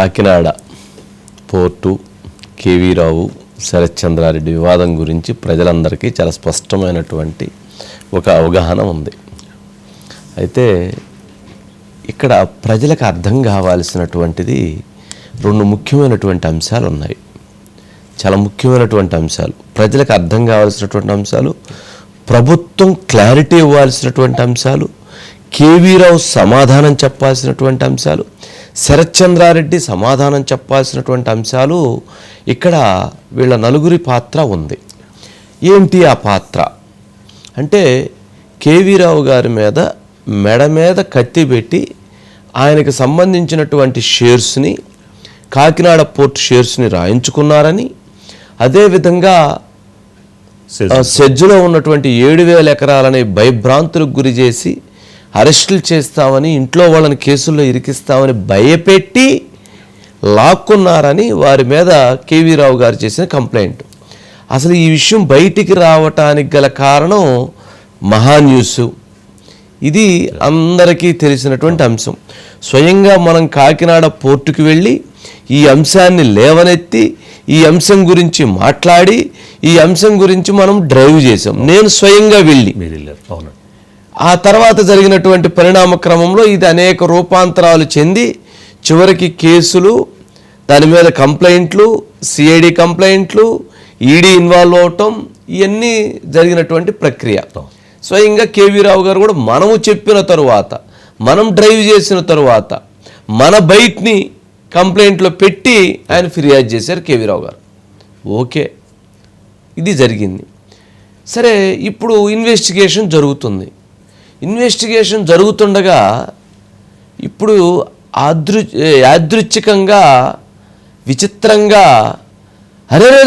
Kakinada port KV Rao Sarath Chandra Reddy వివాదం గురించి ప్రజలందరికీ చాలా స్పష్టమైనటువంటి ఒక అవగాహన ఉంది. అయితే ఇక్కడ ప్రజలకు అర్థం కావాల్సినటువంటిది రెండు ముఖ్యమైనటువంటి అంశాలు ఉన్నాయి. చాలా ముఖ్యమైనటువంటి అంశాలు. ప్రజలకు అర్థం కావాల్సినటువంటి అంశాలు ప్రభుత్వం క్లారిటీ ఇవ్వాల్సినటువంటి అంశాలు కేవీరావు సమాధానం చెప్పాల్సినటువంటి అంశాలు శరత్చంద్రారెడ్డి సమాధానం చెప్పాల్సినటువంటి అంశాలు ఇక్కడ వీళ్ళ నలుగురి పాత్ర ఉంది. ఏంటి ఆ పాత్ర? అంటే కేవీరావు గారి మీద మెడ మీద కత్తి పెట్టి ఆయనకు సంబంధించినటువంటి షేర్స్ని కాకినాడ పోర్ట్ షేర్స్ని రాయించుకున్నారని అదేవిధంగా సెజ్జులో ఉన్నటువంటి ఏడు వేల ఎకరాలని భయభ్రాంతులకు గురి చేసి అరెస్టులు చేస్తామని ఇంట్లో వాళ్ళని కేసుల్లో ఇరికిస్తామని భయపెట్టి లాక్కున్నారని వారి మీద కేవీ రావు గారు చేసిన కంప్లైంట్. అసలు ఈ విషయం బయటికి రావటానికి గల కారణం మహా న్యూస్ ఇది అందరికీ తెలిసినటువంటి అంశం. స్వయంగా మనం కాకినాడ పోర్టుకి వెళ్ళి ఈ అంశాన్ని లేవనెత్తి ఈ అంశం గురించి మాట్లాడి ఈ అంశం గురించి మనం డ్రైవ్ చేసాం నేను స్వయంగా వెళ్ళి మీరు వెళ్ళారు. అవునండి. ఆ తర్వాత జరిగినటువంటి పరిణామ క్రమంలో ఇది అనేక రూపాంతరాలు చెంది చివరికి కేసులు దాని మీద కంప్లైంట్లు సిఐడి కంప్లైంట్లు ఈడీ ఇన్వాల్వ్ అవటం ఇవన్నీ జరిగినటువంటి ప్రక్రియ. స్వయంగా కేవీ రావు గారు కూడా మనము చెప్పిన తరువాత మనం డ్రైవ్ చేసిన తరువాత మన బైక్ని కంప్లైంట్లో పెట్టి ఆయన ఫిర్యాదు చేశారు కేవీ రావు గారు. ఓకే ఇది జరిగింది. సరే ఇప్పుడు ఇన్వెస్టిగేషన్ జరుగుతుంది. ఇన్వెస్టిగేషన్ జరుగుతుండగా ఇప్పుడు ఆదృ యాదృచ్ఛికంగా విచిత్రంగా అరే రే,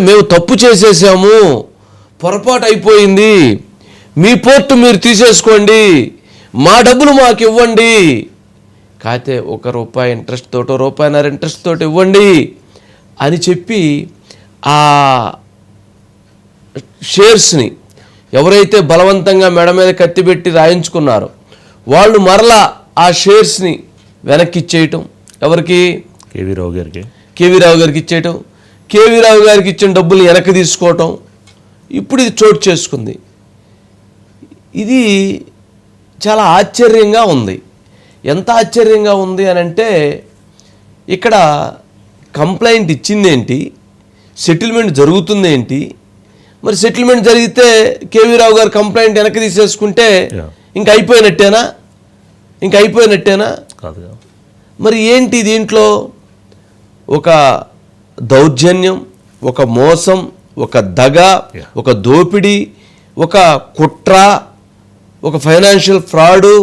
మేము తప్పు చేసేసాము పొరపాటు అయిపోయింది మీ పోర్టు మీరు తీసేసుకోండి మా డబ్బులు మాకు ఇవ్వండి కాతే ఒక రూపాయి ఇంట్రెస్ట్ తోటో రూపాయిన్నర ఇంట్రెస్ట్ తోటి ఇవ్వండి అని చెప్పి ఆ షేర్స్ని ఎవరైతే బలవంతంగా మెడ మీద కత్తి పెట్టి రాయించుకున్నారో వాళ్ళు మరలా ఆ షేర్స్ని వెనక్కి ఇచ్చేయటం. ఎవరికి? కేవీ రావు గారికి. కేవీ రావు గారికి ఇచ్చేయటం. కేవీ రావు గారికి ఇచ్చిన డబ్బులు వెనక్కి తీసుకోవటం. ఇప్పుడు ఇది చోటు చేసుకుంది. ఇది చాలా ఆశ్చర్యంగా ఉంది. ఎంత ఆశ్చర్యంగా ఉంది అని అంటే ఇక్కడ కంప్లైంట్ ఇచ్చిందేంటి? సెటిల్మెంట్ జరుగుతుందేంటి? మరి సెటిల్మెంట్ జరిగితే కేవీ రావు గారు కంప్లైంట్ వెనక్కి తీసేసుకుంటే. ఇంక అయిపోయినట్టేనా ఇంక అయిపోయినట్టేనా మరి ఏంటి దీంట్లో ఒక దౌర్జన్యం ఒక మోసం ఒక దగ. ఒక దోపిడీ ఒక కుట్ర ఒక ఫైనాన్షియల్ ఫ్రాడు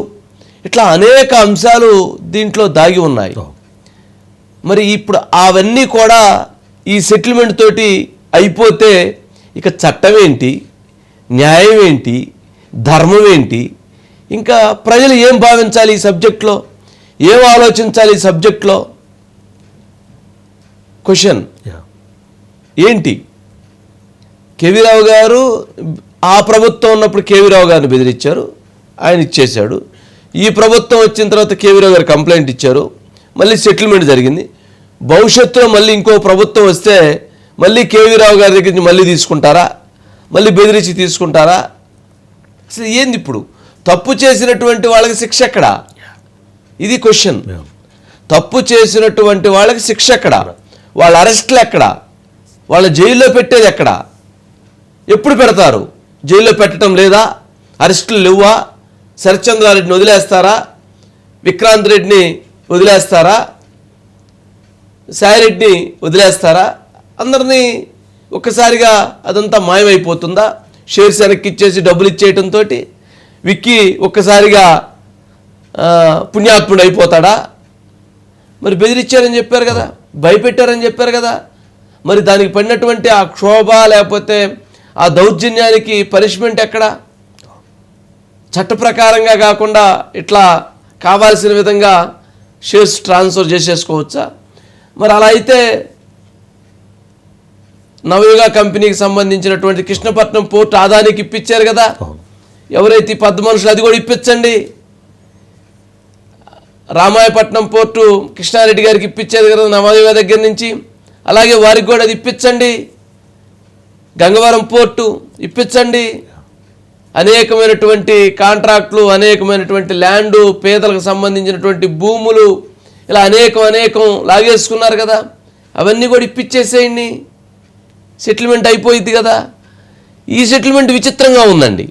ఇట్లా అనేక అంశాలు దీంట్లో దాగి ఉన్నాయి Oh. మరి ఇప్పుడు అవన్నీ కూడా ఈ సెటిల్మెంట్ తోటి అయిపోతే ఇక చట్టం ఏంటి న్యాయం ఏంటి ధర్మం ఏంటి ఇంకా ప్రజలు ఏం భావించాలి ఈ సబ్జెక్ట్లో? ఏం ఆలోచించాలి ఈ సబ్జెక్ట్లో? క్వశ్చన్. ఏంటి? కేవీరావు గారు ఆ ప్రభుత్వం ఉన్నప్పుడు కేవీరావు గారిని బెదిరించారు. ఆయన ఇచ్చేశాడు. ఈ ప్రభుత్వం వచ్చిన తర్వాత కేవీరావు గారు కంప్లైంట్ ఇచ్చారు. మళ్ళీ సెటిల్మెంట్ జరిగింది. భవిష్యత్తులో మళ్ళీ ఇంకో ప్రభుత్వం వస్తే మళ్ళీ కేవీరావు గారి దగ్గర నుంచి మళ్ళీ తీసుకుంటారా? మళ్ళీ బెదిరించి తీసుకుంటారా? అసలు ఏంది ఇప్పుడు? తప్పు చేసినటువంటి వాళ్ళకి శిక్ష ఎక్కడా? ఇది క్వశ్చన్. తప్పు చేసినటువంటి వాళ్ళకి శిక్ష ఎక్కడ? వాళ్ళ అరెస్టులు ఎక్కడ? వాళ్ళ జైల్లో పెట్టేది ఎక్కడ? ఎప్పుడు పెడతారు? జైల్లో పెట్టడం లేదా? అరెస్టులు లేవా? శరత్చంద్రారెడ్డిని వదిలేస్తారా? విక్రాంత్ రెడ్డిని వదిలేస్తారా? సాయిరెడ్డిని వదిలేస్తారా? అందరినీ ఒక్కసారిగా అదంతా మాయమైపోతుందా? షేర్స్ వెనక్కి ఇచ్చేసి డబ్బులు ఇచ్చేయటంతో విక్కీ ఒక్కసారిగా పుణ్యాత్ముడు అయిపోతాడా మరి బెదిరించారని చెప్పారు కదా భయపెట్టారని చెప్పారు కదా మరి దానికి పడినటువంటి ఆ క్షోభ లేకపోతే ఆ దౌర్జన్యానికి పనిష్మెంట్ ఎక్కడ? చట్ట ప్రకారంగా కాకుండా ఇట్లా కావాల్సిన విధంగా షేర్స్ ట్రాన్స్ఫర్ చేసేసుకోవచ్చా? మరి అలా అయితే నవయుగ కంపెనీకి సంబంధించినటువంటి కృష్ణపట్నం పోర్ట్ ఆదానికి ఇప్పించారు కదా. ఎవరైతే ఈ పద్ద మనుషులు అది కూడా ఇప్పించండి. రామాయపట్నం పోర్టు కృష్ణారెడ్డి గారికి ఇప్పించేది కదా నవదేవ దగ్గర నుంచి. అలాగే వారికి కూడా అది ఇప్పించండి. గంగవరం పోర్టు ఇప్పించండి. అనేకమైనటువంటి కాంట్రాక్టులు అనేకమైనటువంటి ల్యాండు పేదలకు సంబంధించినటువంటి భూములు ఇలా అనేకం అనేకం లాగేసుకున్నారు కదా. అవన్నీ కూడా ఇప్పించేసేయండి. సెటిల్మెంట్ అయిపోయింది కదా. ఈ సెటిల్మెంట్ విచిత్రంగా ఉందండి.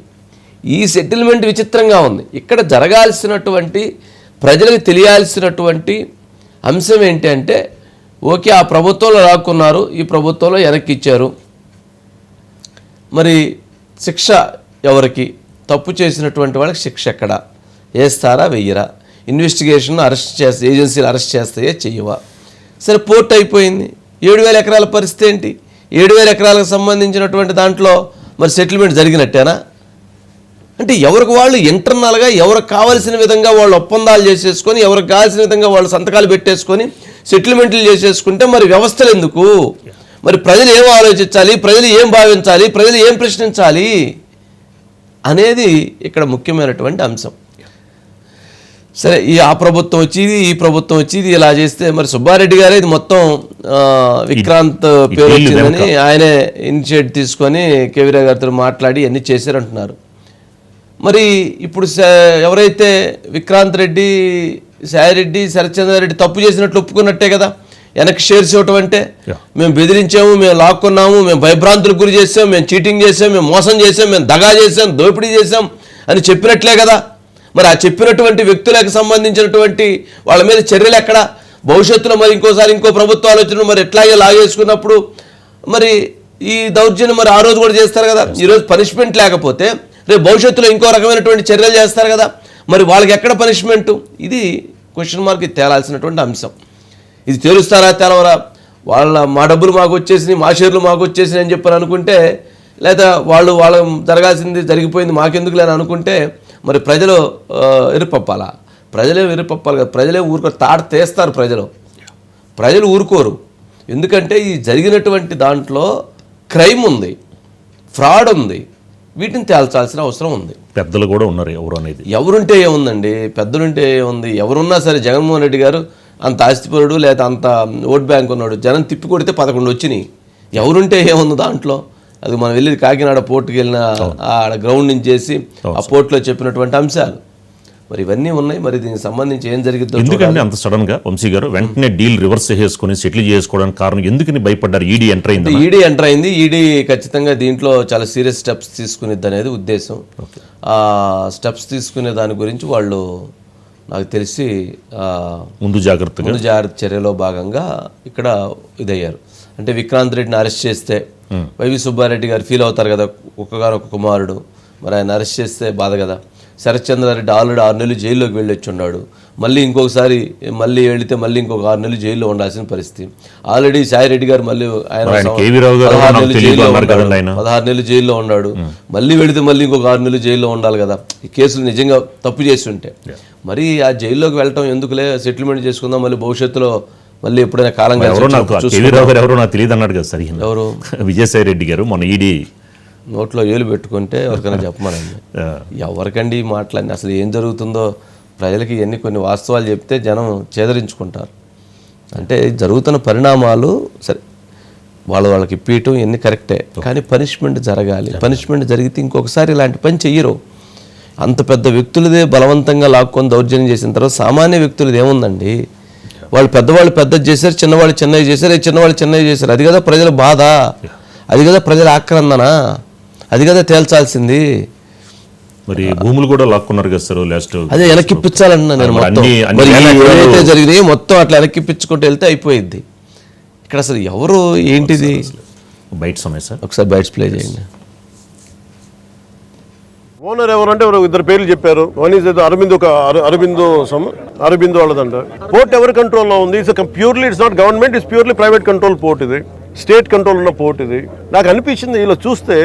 ఈ సెటిల్మెంట్ విచిత్రంగా ఉంది. ఇక్కడ జరగాల్సినటువంటి ప్రజలకు తెలియాల్సినటువంటి అంశం ఏంటి అంటే ఓకే ఆ ప్రభుత్వంలో రాకున్నారు ఈ ప్రభుత్వంలో వెనక్కి ఇచ్చారు. మరి శిక్ష ఎవరికి? తప్పు చేసినటువంటి వాళ్ళకి శిక్ష ఎక్కడ? వేస్తారా వెయ్యరా ఇన్వెస్టిగేషన్ అరెస్ట్ చేస్తే ఏజెన్సీలు అరెస్ట్ చేస్తాయే చెయ్యవా సరే పోర్ట్ అయిపోయింది. ఏడు వేల ఎకరాల పరిస్థితి ఏంటి? ఏడు వేల ఎకరాలకు సంబంధించినటువంటి దాంట్లో మరి సెటిల్మెంట్ జరిగినట్టేనా? అంటే ఎవరికి వాళ్ళు ఇంటర్నల్గా ఎవరికి కావాల్సిన విధంగా వాళ్ళు ఒప్పందాలు చేసేసుకొని ఎవరికి కావాల్సిన విధంగా వాళ్ళు సంతకాలు పెట్టేసుకొని సెటిల్మెంట్లు చేసేసుకుంటే మరి వ్యవస్థలు ఎందుకు? మరి ప్రజలు ఏం ఆలోచించాలి? ప్రజలు ఏం భావించాలి? ప్రజలు ఏం ప్రశ్నించాలి? అనేది ఇక్కడ ముఖ్యమైనటువంటి అంశం. సరే ఈ ఆ ప్రభుత్వం వచ్చేది ఈ ప్రభుత్వం వచ్చేది ఇలా చేస్తే మరి సుబ్బారెడ్డి గారే ఇది మొత్తం విక్రాంత్ పేరు వచ్చిందని ఆయనే ఇనిషియేట్ తీసుకొని కేవీరా గారితో మాట్లాడి అన్ని చేశారంటున్నారు. మరి ఇప్పుడు ఎవరైతే విక్రాంత్ రెడ్డి సాయిరెడ్డి శరత్చంద్రారెడ్డి తప్పు చేసినట్లు ఒప్పుకున్నట్టే కదా వెనక్కి షేర్స్ ఇవ్వటం అంటే. మేము బెదిరించాము మేము లాక్కున్నాము మేము భయభ్రాంతులకు గురి చేసాం మేము చీటింగ్ చేసాం మేము మోసం చేసాం మేము దగా చేసాం దోపిడీ చేసాం అని చెప్పినట్లే కదా. మరి ఆ చెప్పినటువంటి వ్యక్తులకు సంబంధించినటువంటి వాళ్ళ మీద చర్యలు ఎక్కడ? భవిష్యత్తులో మరి ఇంకోసారి ఇంకో ప్రభుత్వ ఆలోచనలు మరి ఎట్లాగే లాగేసుకున్నప్పుడు మరి ఈ దౌర్జన్యం మరి ఆ రోజు కూడా చేస్తారు కదా. ఈరోజు పనిష్మెంట్ లేకపోతే రేపు భవిష్యత్తులో ఇంకో రకమైనటువంటి చర్యలు చేస్తారు కదా. మరి వాళ్ళకి ఎక్కడ పనిష్మెంట్ ఇది క్వశ్చన్ మార్క్ తేలాల్సినటువంటి అంశం. ఇది తేలుస్తారా తెలవరా? వాళ్ళ మా డబ్బులు మాకు వచ్చేసినాయి మా షేర్లు మాకు వచ్చేసినాయి అని చెప్పని అనుకుంటే లేదా వాళ్ళు వాళ్ళ జరగాల్సింది జరిగిపోయింది మాకెందుకు లేని అనుకుంటే మరి ప్రజలు ఎరుపప్పాలా? ప్రజలే ఎరుపప్పాలి కదా. ప్రజలే ఊరుకో తాట తీస్తారు ప్రజలు. ప్రజలు ఊరుకోరు. ఎందుకంటే ఈ జరిగినటువంటి దాంట్లో క్రైమ్ ఉంది ఫ్రాడ్ ఉంది వీటిని తేల్చాల్సిన అవసరం ఉంది. పెద్దలు కూడా ఉన్నారు ఎవరు అనేది. ఎవరుంటే ఏముందండి? పెద్దలుంటే ఏముంది? ఎవరున్నా సరే జగన్మోహన్ రెడ్డి గారు అంత ఆస్తిపరుడు లేదా అంత ఓట్ బ్యాంక్ ఉన్నాడు జనం తిప్పి కొడితే పదకొండు వచ్చినాయి. ఎవరుంటే ఏముంది దాంట్లో? అది మనం వెళ్ళి కాకినాడ పోర్టుకి వెళ్ళిన ఆడ గ్రౌండ్ నుంచి చేసి ఆ పోర్టులో చెప్పినటువంటి అంశాలు. మరి ఇవన్నీ ఉన్నాయి. మరి దీనికి సంబంధించి ఏం జరిగిద్దో ఎందుకంటే అంత సడన్గా? వంశీ గారు వెంటనే డీల్ రివర్స్ చేసుకుని సెటిల్ చేసుకోవడానికి కారణం ఎందుకని భయపడ్డారు? ఈడీ ఎంటర్ అయింది? ఈడీ ఎంటర్ అయింది. ఈడీ ఖచ్చితంగా దీంట్లో చాలా సీరియస్ స్టెప్స్ తీసుకునేది అనేది ఉద్దేశం. ఆ స్టెప్స్ తీసుకునే దాని గురించి వాళ్ళు నాకు తెలిసి ముందు జాగ్రత్తగా. ముందు జాగ్రత్త చర్యలో భాగంగా ఇక్కడ ఇదయ్యారు. అంటే విక్రాంత్ రెడ్డిని అరెస్ట్ చేస్తే వైవి సుబ్బారెడ్డి గారు ఫీల్ అవుతారు కదా ఒక్కగారు ఒక కుమారుడు. మరి ఆయన అరెస్ట్ చేస్తే బాధ కదా. శరత్చంద్రారెడ్డి ఆల్రెడీ ఆరు నెలలు జైల్లోకి వెళ్ళి వచ్చి ఉన్నాడు మళ్ళీ ఇంకొకసారి మళ్ళీ వెళితే మళ్ళీ ఇంకొక ఆరు నెలలు జైల్లో ఉండాల్సిన పరిస్థితి. ఆల్రెడీ సాయిరెడ్డి గారు మళ్ళీ ఆయన పదహారు నెలలు జైల్లో. పదహారు నెలలు జైల్లో ఉన్నాడు. మళ్ళీ వెళితే మళ్ళీ ఇంకొక ఆరు నెలలు జైల్లో ఉండాలి కదా. ఈ కేసులు నిజంగా తప్పు చేసి ఉంటే మరి ఆ జైల్లోకి వెళ్ళటం ఎందుకులే? సెటిల్మెంట్ చేసుకుందాం మళ్ళీ భవిష్యత్తులో మళ్ళీ ఎప్పుడైనా కాలం ఎవరో నాకు గారు ఎవరో నాకు తెలియదు అన్నాడు కదా సరిగ్గా ఎవరు? విజయసాయి రెడ్డి గారు మన ఈడీ నోట్లో ఏలు పెట్టుకుంటే ఎవరికైనా చెప్పమనండి. ఎవరికండి ఈ మాటలన్నీ? అసలు ఏం జరుగుతుందో? ప్రజలకి ఎన్ని కొన్ని వాస్తవాలు చెప్తే జనం చేదరించుకుంటారు. అంటే జరుగుతున్న పరిణామాలు సరే వాళ్ళ వాళ్ళకి ఇప్పియటం ఎన్ని కరెక్టే. కానీ పనిష్మెంట్ జరగాలి. పనిష్మెంట్ జరిగితే ఇంకొకసారి ఇలాంటి పని చెయ్యరు. అంత పెద్ద వ్యక్తులదే బలవంతంగా లాక్కొని దౌర్జన్యం చేసిన తర్వాత సామాన్య వ్యక్తులది ఏముందండి? వాళ్ళు పెద్దవాళ్ళు పెద్దది చేశారు చిన్నవాళ్ళు చిన్నవి చేశారు చిన్నవాళ్ళు చిన్నవి చేశారు? అది కదా ప్రజల బాధ. అది కదా ప్రజల ఆక్రందన. అది కదా తేల్చాల్సింది. మరి భూములు కూడా లాక్కున్నారు కదా సార్ లాస్ట్ అదే వెనక్కిప్పించాలన్నా నేను మొత్తం. ఏవైతే జరిగినాయి మొత్తం అట్లా వెనక్కిప్పించుకుంటూ వెళ్తే అయిపోయింది ఇక్కడ అసలు ఎవరు ఏంటిది? బయట సమయం సార్. ఒకసారి బయట ప్లే చేయండి. ఓనర్ ఎవరంటే ఇద్దరు పేర్లు చెప్పారు. వన్ ఇస్ అరవింద్ ఒక అరవింద్ అరవిందో వాళ్ళదంట. పోర్ట్ ఎవరి కంట్రోల్లో ఉంది? It's purely it's not government it's purely private control port ఇది. స్టేట్ కంట్రోల్ ఉన్న పోర్ట్ ఇది. నాకు అనిపించింది ఇలా చూస్తే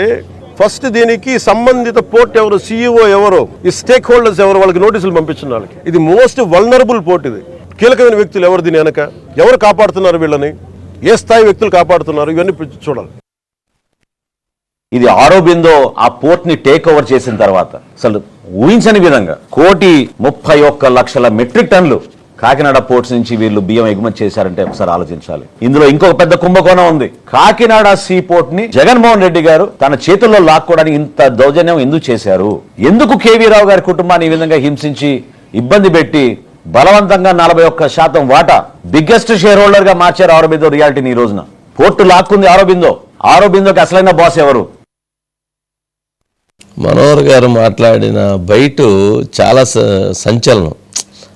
ఫస్ట్ దీనికి సంబంధిత పోర్ట్ ఎవరు సీఈఓ ఎవరు ఈ స్టేక్ హోల్డర్స్ ఎవరు వాళ్ళకి నోటీసులు పంపించిన వాళ్ళకి. ఇది మోస్ట్ వల్నరబుల్ పోర్ట్ ఇది. కీలకమైన వ్యక్తులు ఎవరు దీని వెనక? ఎవరు కాపాడుతున్నారు వీళ్ళని? ఏ స్థాయి వ్యక్తులు కాపాడుతున్నారు? ఇవన్నీ చూడాలి. ఇది ఆరోబిందో ఆ పోర్ట్ని టేక్ ఓవర్ చేసిన తర్వాత. అసలు ఊహించని విధంగా కోటి ముప్పై ఒక్క లక్షల మెట్రిక్ టన్లు కాకినాడ పోర్ట్స్ నుంచి వీళ్ళు బియ్యం ఎగుమతి చేశారంటే ఒకసారి ఆలోచించాలి. ఇందులో ఇంకొక పెద్ద కుంభకోణం ఉంది. కాకినాడ సీ పోర్ట్ని జగన్మోహన్ రెడ్డి గారు తన చేతుల్లో లాక్కోవడానికి ఇంత దౌర్జన్యం ఎందుకు చేశారు? ఎందుకు కేవీ రావు గారి కుటుంబాన్ని ఈ విధంగా హింసించి ఇబ్బంది పెట్టి బలవంతంగా నలభై ఒక్క శాతం వాటా బిగ్గెస్ట్ షేర్ హోల్డర్గా మార్చారు ఆరోబిందో రియాలిటీని ఈ రోజున? పోర్టు లాక్కుంది ఆరోబిందో ఆరోబిందోకి అసలైన బాస్ ఎవరు? మనోహర్ గారు మాట్లాడిన బయట చాలా స- సంచలనం.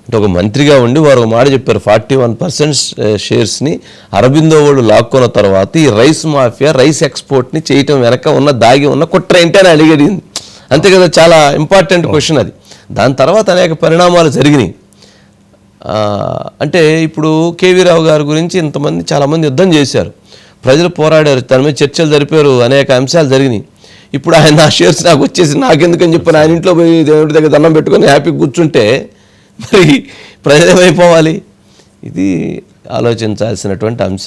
అంటే ఒక మంత్రిగా ఉండి వారు ఒక మాట చెప్పారు ఫార్టీ వన్ పర్సెంట్ షేర్స్ని అరబిందో వాళ్ళు లాక్కున్న తర్వాత ఈ రైస్ మాఫియా రైస్ ఎక్స్పోర్ట్ని చేయటం వెనక ఉన్న దాగి ఉన్న కుట్ర ఏంటి అని అడిగడింది అంతే కదా చాలా ఇంపార్టెంట్ క్వశ్చన్ అది. దాని తర్వాత అనేక పరిణామాలు జరిగినాయి. అంటే ఇప్పుడు కేవీ రావు గారి గురించి ఇంతమంది చాలామంది యుద్ధం చేశారు. ప్రజలు పోరాడారు తన మీద చర్చలు జరిపారు అనేక అంశాలు జరిగినాయి. ఇప్పుడు ఆయన నా షేర్స్ నాకు వచ్చేసి నాకెందుకని చెప్పి ఆయన ఇంట్లో పోయి దేవుడి దగ్గర దండం పెట్టుకొని హ్యాపీ కూర్చుంటే మరి ప్రజలేమైపోవాలి? ఇది ఆలోచించాల్సినటువంటి అంశం.